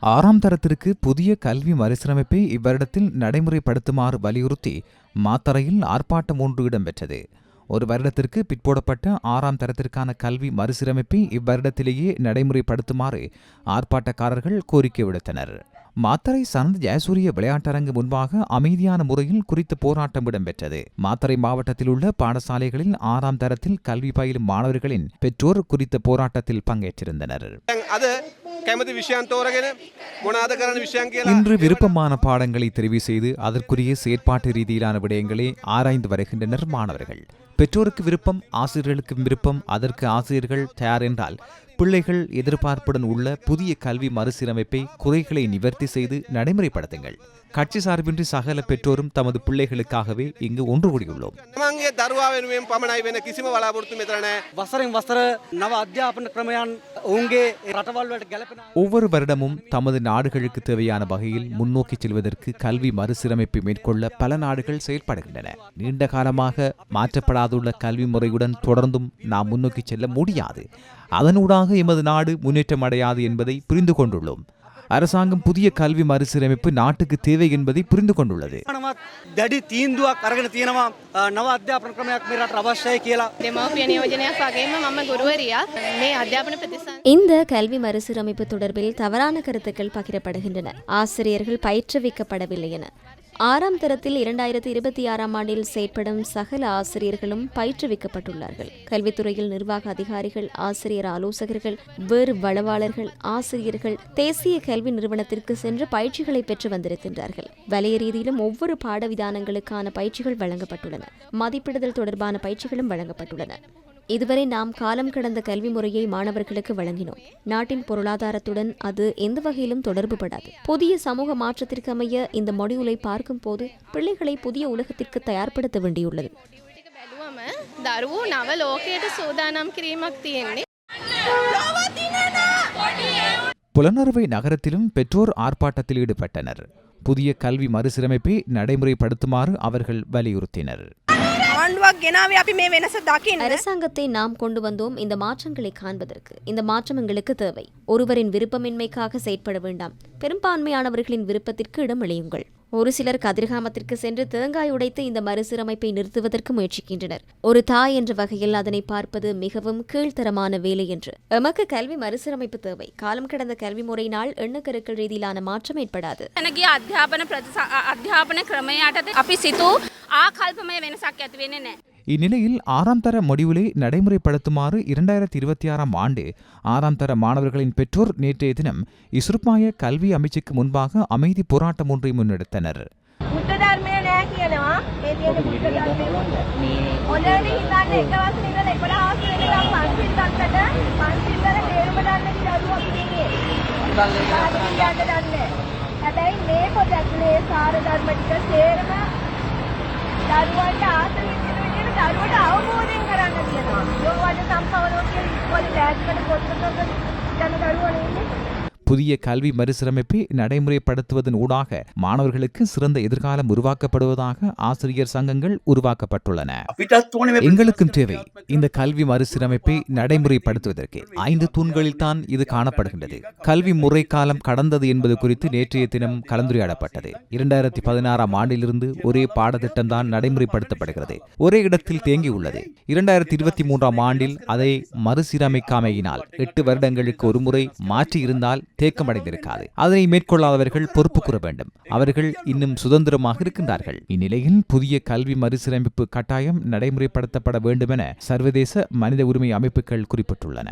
ஆறாம் தரத்திற்கு புதிய கல்வி மறுசீரமைப்பை இவ்வருடத்தில் நடைமுறைப்படுத்துமாறு வலியுறுத்தி மாத்தறையில் ஆர்ப்பாட்டம் ஒன்று இடம்பெற்றது. ஒரு வருடத்திற்கு பிற்போடப்பட்ட ஆறாம் தரத்திற்கான கல்வி மறுசீரமைப்பை இவ்வருடத்திலேயே நடைமுறைப்படுத்துமாறு ஆர்ப்பாட்டக்காரர்கள் கோரிக்கை விடுத்தனர். மாத்தரை சார்ந்த ஜெயசூரிய விளையாட்டரங்கு முன்பாக அமைதியான முறையில் குறித்த போராட்டம் இடம்பெற்றது. மாத்தரை மாவட்டத்தில் உள்ள பாடசாலைகளில் ஆறாம் தரத்தில் கல்வி பயிலும் மாணவர்களின் பெற்றோர் குறித்த போராட்டத்தில் பங்கேற்றிருந்தனர். இன்று விருப்பமான பாடங்களை தெரிவு செய்து அதற்குரிய செயற்பாட்டு ரீதியிலான விடயங்களை ஆராய்ந்து வருகின்றனர் மாணவர்கள். பெற்றோருக்கு விருப்பம் ஆசிரியர்களுக்கு விருப்பம் அதற்கு ஆசிரியர்கள் தயார் என்றால் பிள்ளைகள் எதிர்பார்ப்புடன் உள்ள புதிய கல்வி மறுசீரமைப்பை குறைகளை நிவர்த்தி செய்து நடைமுறைப்படுத்துங்கள் கட்சி சார்பின்றி சகல பெற்றோரும் தமது பிள்ளைகளுக்காகவே இங்கு ஒன்று கூடியுள்ளோம் තමන්ගේ දරුවා වෙනුවෙන් පමණයි වෙන කිසිම බලාපොරොත්තු මෙතන නැහැ. වසරෙන් වසර නව අධ්‍යාපන ක්‍රමයන් ஒவ்வொரு வருடமும் தமது நாடுகளுக்கு தேவையான வகையில் முன்னோக்கி செல்வதற்கு கல்வி மறுசீரமைப்பு மேற்கொள்ள பல நாடுகள் செயல்படுகின்றன. நீண்ட காலமாக மாற்றப்படாதுள்ள கல்வி முறையுடன் தொடர்ந்தும் நாம் முன்னோக்கி செல்ல முடியாது. அதனூடாக எமது நாடு முன்னேற்றம் அடையாது என்பதை புரிந்து கொண்டுள்ளோம். அரசாங்கம் புதிய கல்வி மறுசீரமைப்பு நாட்டுக்கு தேவை என்பதை புரிந்து கொண்டுள்ளது. දැඩි තීන්දුවක් අරගෙන තියෙනවා අ, නව අධ්‍යාපන ක්‍රමයක් මේ රට අවශ්‍යයි කියලා දෙමව්පිය නියෝජනයක් වගේම මම ගුරුවරියක් මේ අධ්‍යාපන ප්‍රතිසං இந்த கல்வி மறுசீரமைப்பு தொடர்பில் தவறான கருத்துக்கள் பகிரப்படுகின்றன ஆசிரியர்கள் பயிற்றுவிக்கப்படவில்லை என ஆறாம் தரத்தில் இரண்டாயிரத்தி இருபத்தி ஆறாம் ஆண்டில் செயற்படும் சகல ஆசிரியர்களும் பயிற்றுவிக்கப்பட்டுள்ளார்கள். கல்வித்துறையில் நிர்வாக அதிகாரிகள் ஆசிரியர் ஆலோசகர்கள் வேறு வளவாளர்கள் ஆசிரியர்கள் தேசிய கல்வி நிறுவனத்திற்கு சென்று பயிற்சிகளை பெற்று வந்திருக்கின்றார்கள். வலைய ரீதியிலும் ஒவ்வொரு பாடவிதானங்களுக்கான பயிற்சிகள் வழங்கப்பட்டுள்ளன. மதிப்பிடுதல் தொடர்பான பயிற்சிகளும் வழங்கப்பட்டுள்ளன. இதுவரை நாம் காலம் கடந்த கல்வி முறையை மாணவர்களுக்கு வழங்கினோம் நாட்டின் பொருளாதாரத்துடன் அது எந்த வகையிலும் தொடர்புபடாது புதிய சமூக மாற்றத்திற்கு அமைய இந்த மொடியூலை பார்க்கும் போது பிள்ளைகளை புதிய உலகத்திற்கு தயார்படுத்த வேண்டியுள்ளது ටික බැලුවම දරුවෝ නව ලෝකයට සූදානම් කිරීමක් තියෙන්නේ புலனறுவை நகரத்திலும் பெற்றோர் ஆர்ப்பாட்டத்தில் ஈடுபட்டனர் புதிய கல்வி மறுசீரமைப்பை நடைமுறைப்படுத்துமாறு அவர்கள் வலியுறுத்தினர் அரசாங்கத்தை நாம் கொண்டு வந்தோம் இந்த மாற்றங்களை காண்பதற்கு. இந்த மாற்றம் எங்களுக்கு தேவை. ஒருவரின் விருப்பமின்மைக்காக செயற்பட வேண்டாம். பெரும்பான்மையானவர்களின் விருப்பத்திற்கு இடமளியுங்கள். ஒரு சிலர் கதிர்காமத்திற்கு சென்று தேங்காய் உடைத்து இந்த மறுசீரமைப்பை நிறுத்துவதற்கு முயற்சிக்கின்றனர். ஒரு தாய் என்ற வகையில் அதனை பார்ப்பது மிகவும் கீழ்த்தரமான வேலை என்று. எமக்கு கல்வி மறுசீரமைப்பு தேவை. காலம் கடந்த கல்வி முறையினால் எண்ணுக்கருக்கள் ரீதியிலான மாற்றம் ஏற்படாது. எனக்கு அத்தியாபன அத்தியாபன கிரமையாட்டத்தை அப்படி சித்து අපි සිතූ ආකල්පමය වෙනසක් ඇති වෙන්නේ නෑ. இந்நிலையில் ஆறாம் தர முடிவுகளை நடைமுறைப்படுத்துமாறு இரண்டாயிரத்தி இருபத்தி ஆறாம் ஆண்டு ஆறாம் தர மாணவர்களின் பெற்றோர் நேற்றைய தினம் இசுருப்பாய கல்வி அமைச்சுக்கு முன்பாக அமைதி போராட்டம் ஒன்றை முன்னெடுத்தனர் බුද්ධ ධර්මය නෑ කියනවා ඒ තියෙන බුද්ධ ධර්මය හොඳට හිතන්න එක වසර ඉඳලා 11 වෙනිදා පන්සිල් ගත්තට පන්සිල් වල තේරුම දන්න දරුවෝ අපි ඉන්නේ සාධු කියන්න දන්නේ හැබැයි මේ පොත ඇතුලේ සාර ධර්ම ටික සේරම දරුවන්ට ආස විදින විදිහට දරුවට අවබෝධයෙන් කරන්න තියෙනවා. புதிய கல்வி மறுசீரமைப்பை நடைமுறைப்படுத்துவதன் ஊடாக மாணவர்களுக்கு சிறந்த எதிர்காலம் உருவாக்கப்படுவதாக ஆசிரியர் சங்கங்கள் உருவாக்கப்பட்டுள்ளன. எங்களுக்கும் தேவை இந்த கல்வி மறுசீரமைப்பை நடைமுறைப்படுத்துவதற்கு. ஐந்து தூண்களில் தான் இது காணப்படுகின்றது. கல்வி முறை காலம் கடந்தது என்பது குறித்து நேற்றைய தினம் கலந்துரையாடப்பட்டது. இரண்டாயிரத்தி பதினாறாம் ஆண்டிலிருந்து ஒரே பாடத்திட்டம் தான் நடைமுறைப்படுத்தப்படுகிறது. ஒரே இடத்தில் தேங்கியுள்ளது இரண்டாயிரத்தி இருபத்தி மூன்றாம் ஆண்டில் அதை மறுசீரமைக்காமையினால் எட்டு வருடங்களுக்கு ஒருமுறை மாற்றியிருந்தால் தேக்கமடைந்திருக்காது. அதனை மேற்கொள்ளாதவர்கள் பொறுப்பு கூற வேண்டும். அவர்கள் இன்னும் சுதந்திரமாக இருக்கின்றார்கள். இந்நிலையில் புதிய கல்வி மறுசீரமைப்பு கட்டாயம் நடைமுறைப்படுத்தப்பட வேண்டும் என சர்வதேச மனித உரிமை அமைப்புகள் குறிப்பிட்டுள்ளன.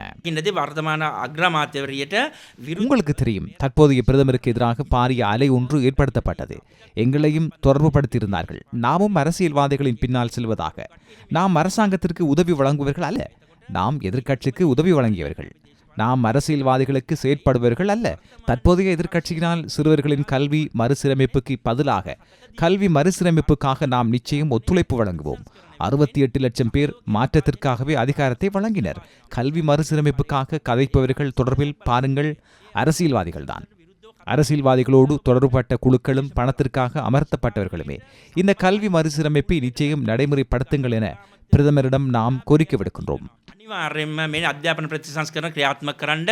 உங்களுக்கு தெரியும் தற்போதைய பிரதமருக்கு எதிராக பாரிய அலை ஒன்று ஏற்படுத்தப்பட்டது. எங்களையும் தொடர்பு படுத்தியிருந்தார்கள் நாமும் அரசியல்வாதிகளின் பின்னால் செல்வதாக. நாம் அரசாங்கத்திற்கு உதவி வழங்குவர்கள் அல்ல. நாம் எதிர்க்கட்சிக்கு உதவி வழங்கியவர்கள். நாம் அரசியல்வாதிகளுக்கு செயற்படுபவர்கள் அல்ல. தற்போதைய எதிர்க்கட்சியினால் சிறுவர்களின் கல்வி மறுசீரமைப்புக்கு பதிலாக கல்வி மறுசீரமைப்புக்காக நாம் நிச்சயம் ஒத்துழைப்பு வழங்குவோம். அறுபத்தி எட்டு லட்சம் பேர் மாற்றத்திற்காகவே அதிகாரத்தை வழங்கினர். கல்வி மறுசீரமைப்புக்காக கதைப்பவர்கள் தொடர்பில் பாருங்கள் அரசியல்வாதிகள்தான் அரசியல்வாதிகளோடு தொடர்புபட்ட குழுக்களும் பணத்திற்காக அமர்த்தப்பட்டவர்களுமே. இந்த கல்வி மறுசீரமைப்பை நிச்சயம் நடைமுறைப்படுத்துங்கள் என பிரதமரிடம் நாம் கோரிக்கை விடுக்கின்றோம் අනිවාර්යෙන්ම මේ අධ්‍යාපන ප්‍රතිසංස්කරන ක්‍රියාත්මක කරන්න